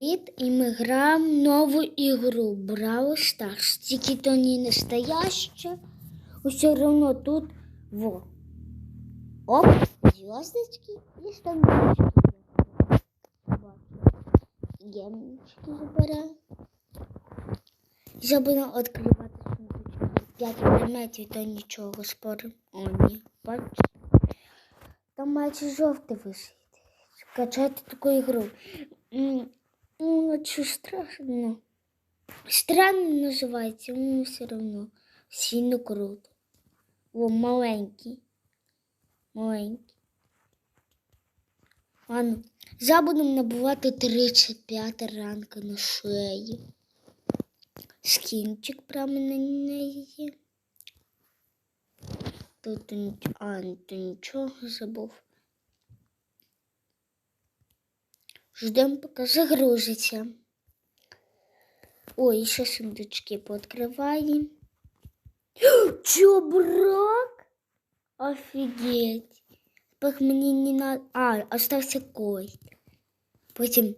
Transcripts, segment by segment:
Привіт, і ми граємо нову ігру Brawl Stars. Тільки то не настояще. Все равно тут во. Оп, звездочки і штаночки. Гемочки забираю. Ще відкривати сундучки. П'ять предметів, то нічого спорим. О, ні, бачите. Там майже жовте висить. Скачати таку ігру. Ну, что страшно. Странно називається, але все одно. Сильно круто. О, маленький. Маленький. Ладно. Забудемо набувати 35 ранка на шеї. Скінчик прямо на неї. Тут а, тут нічого забув. Ждем, пока загрузится. Ой, еще сундучки пооткрываем. Чё, брак? Офигеть. Тепер мені не надо... А, остався кость. Потім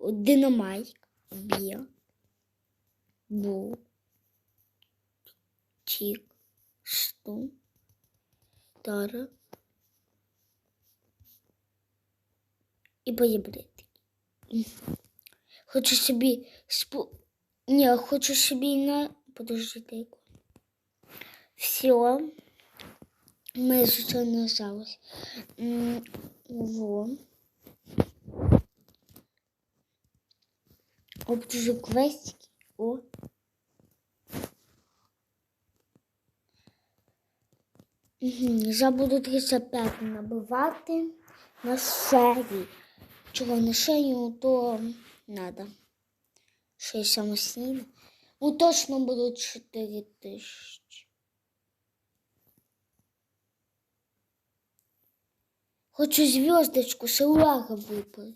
динамайк. Б'є. Бу. Чик. Сту. Тара. І поїбрити. Хочу собі спу... Ні, хочу собі на... Подождите. Все. Ми нажалось. М, Во. Обтужу квестики. О. Угу. Забуду 35 набивати на шеї. Чого на шею, то надо. Шею самостійно. Ну точно будуть 4 тисячі. Хочу зв'язочку, шелага випали.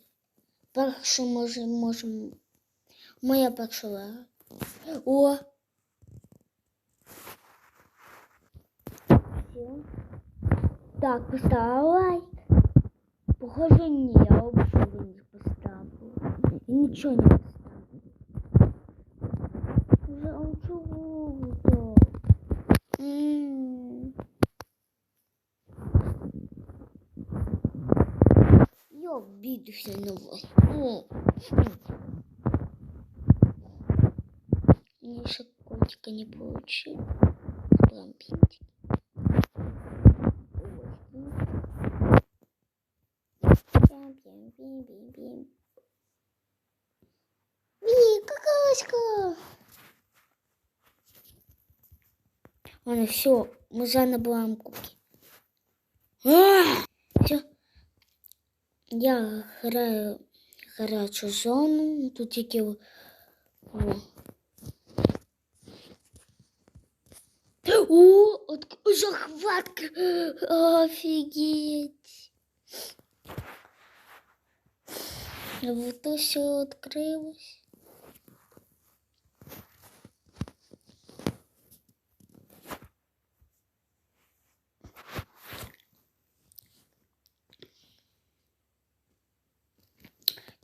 Першу може, можемо. Моя перша лага. О! Так, поставила лайк. Похоже, ні, я. Я нічого не поставила. Вже а чого то? М. Я обідуся на вас. О. Мені ще котика не получил. Ладно, все, мы заново набираем кубки. Все. Я граю гарячу зону. Тут тільки о. О, от, захват! Офигеть! Вот то все открылось.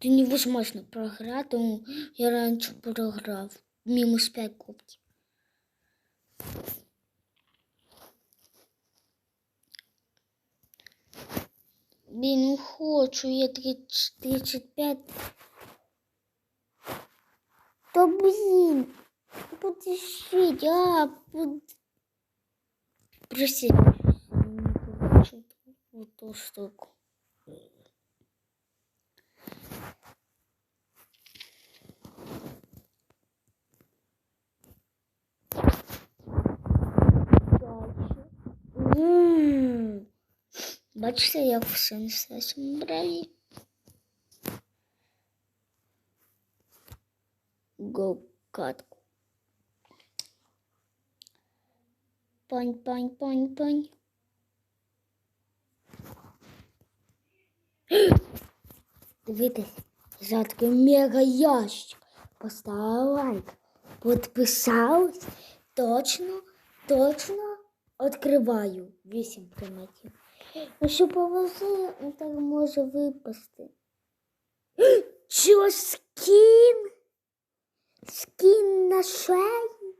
Це невозможно програти, я раніше програв. Мінус 5 кубків. Блін, не хочу, я 30, 35. Та блін, подождіть, а, под... Простите, я не хочу ту штуку. М. Бачите, як все не страшно брали. Го катку. Пань, пань, пань, пань. Дивитесь, за такий мега ящик. Поставила лайк. Підписались. Точно, точно відкриваю. Вісім предметів. Ну що повезе, ну так може випасти. Чого кінь на шеї.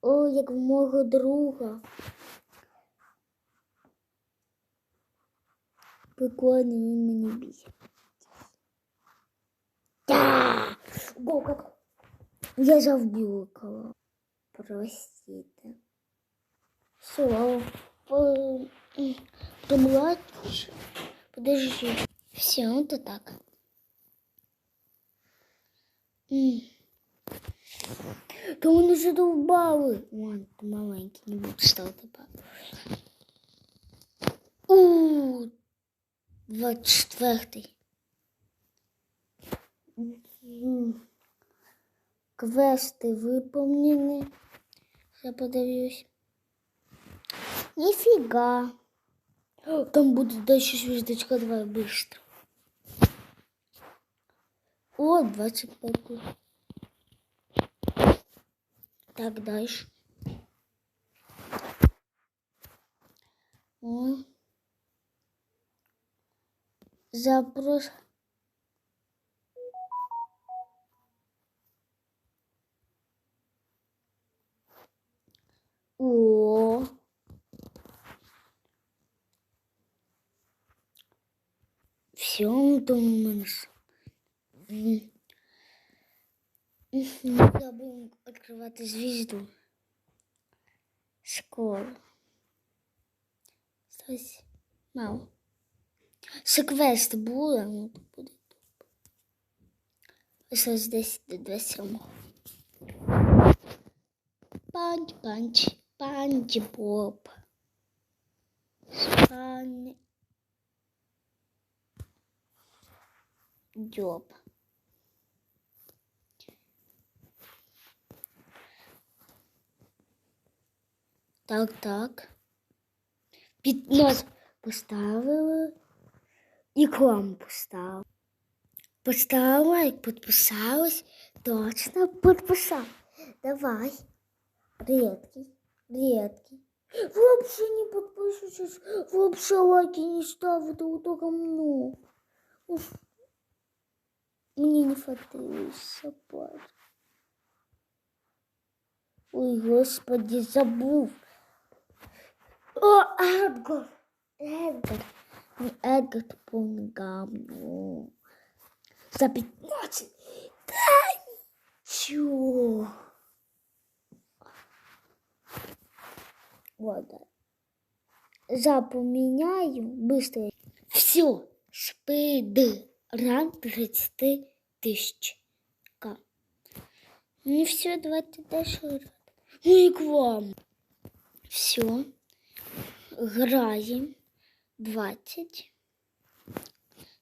О, як в мого друга. Прикольно, він мені бісить. Та! Я завбюкала. Простите. Все. Помладше. Подожди. Все, это так. Да он уже долбал. Вон, ты маленький, не буду что-то добавить. У, двадцать четвертый. Квесты выполнены. Я подавлюсь. Ніфіга. О, Там буде дальше звездочка 2 быстро. О, 25. Так, дальше. Запрос. Все, думаю, забыл открывать звезду. Скоро. Осталось мало. Секвест буде, ну то буде. Осталось 10 до 27. Панч, панч, панч, боб. Спан... Дьоб. Так, так. Під нос поставили і ком поставили. Поставила, як підписалась, точно підписала. Давай. Редкий, редкий. Вообще не подпишитесь, вообще лайки не ставите, вот только ну. Уф. Мне не хватило собак. Ой, господи, забыл. О, Эдгар. Эдгар. Не Эдгар, ты полный говно. За 15. Да, чё? Вот. Запу меняю быстро. Все, шпиды. Ран 30 тысяч. К. Ну все, давайте дальше. Ну и к вам. Все. Граем. 20.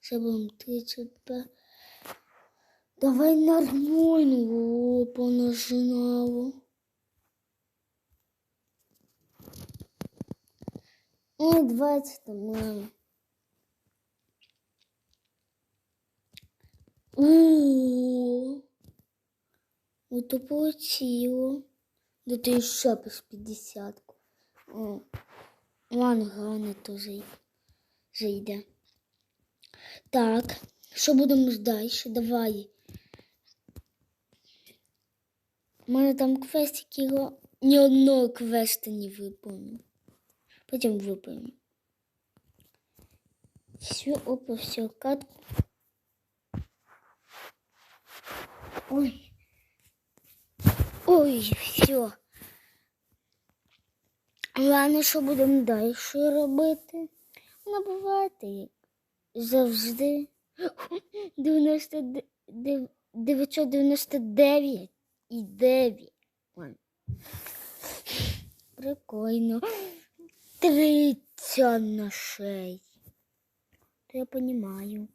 Забудем 35. Давай нормально. Опа, нажинало. Ой, 20 там. О, это получило. Да ты еще без 50. О, ладно, главное тоже зайде. Так, що будемо далі? Давай. У мене там квестики його ні одного квеста не виповнив. Потім виповню. Все, опа, все, катку. Ой. Ой, все. Ладно, що будемо далі робити? Набувати завжди. 90, 999 і 9. Прикольно. 30 на 6. То я понимаю.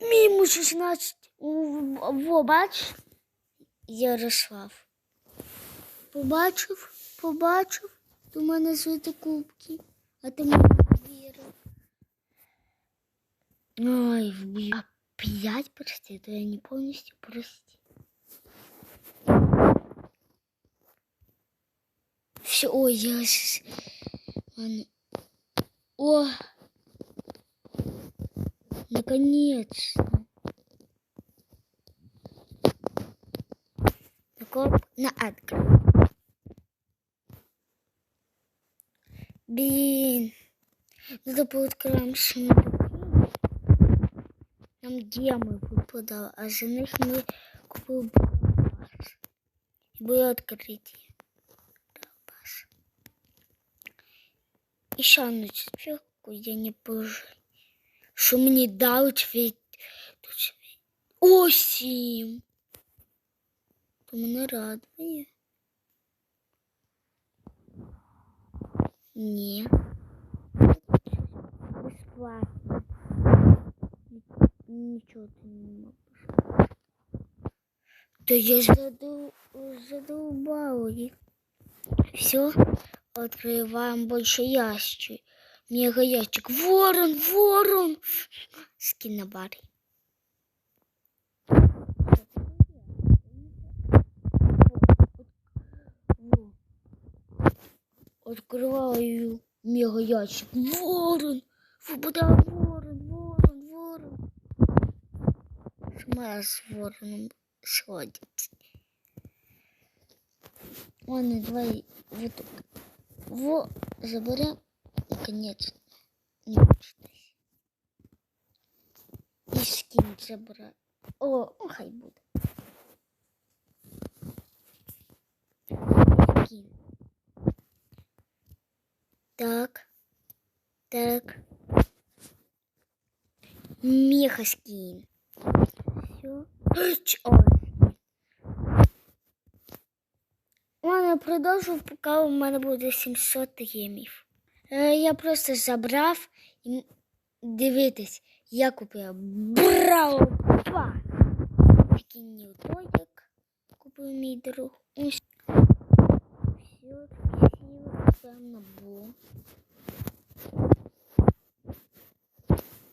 Мінус 16. Во, бач, Ярослав. Побачив, побачив, до мене звити кубки, а ти мені вірив. Ой, вб'ю. А п'ять прости, то я не повністю прости. Все, ой, я щас... Ладно. О! Наконец-то. коп на Едгар. Блін. Ну, то пооткриваємо сундуки. Нам діями випадали, а за них ми купили барабас. І були відкриті. Барабас. І ще одну четвірку я не пожив. Що мені дають від... Тут же від- О, сім. То мене радує. Ні. Бесплатно. Нічого ти не можеш. То я задул... задолбал их. Все, открываем больше ящик. Мега ящик. Ворон, ворон! Скинобарь. Открываю мега ящик. Ворон! Выпадал ворон, ворон, ворон. Сама с вороном сходит. Ладно, давай вот так. Во, заберем. Наконец. Не мучитесь. І скін забрати. О, ну, хай буде. Скін. Так. Так. Меха скін. Все. О, Ладно, продовжу, поки у мене буде 700 гемів. Е, я просто забрав і дивитись, я купив Браво 2. Такий не купив мій друг. Ось. Красиво, прям набор.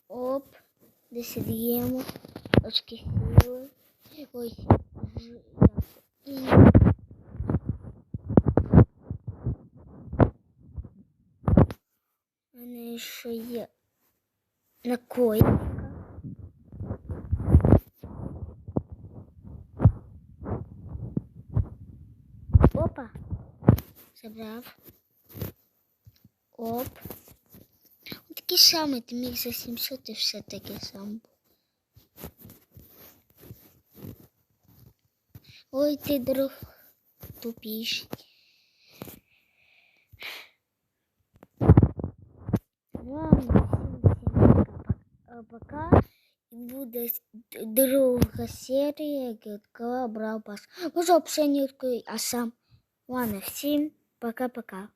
Оп, 10 гемів, очки сили. Ой. І У мене ще є накойка. Опа. Забрав. Оп. Ось Такий самий, ти міг за 700 і все таке сам. Ой, ти друг тупіший. Ладно, пока. Пока. І буде друга серія, яка брав пас. Може, взагалі не а сам. Ладно, всім пока-пока.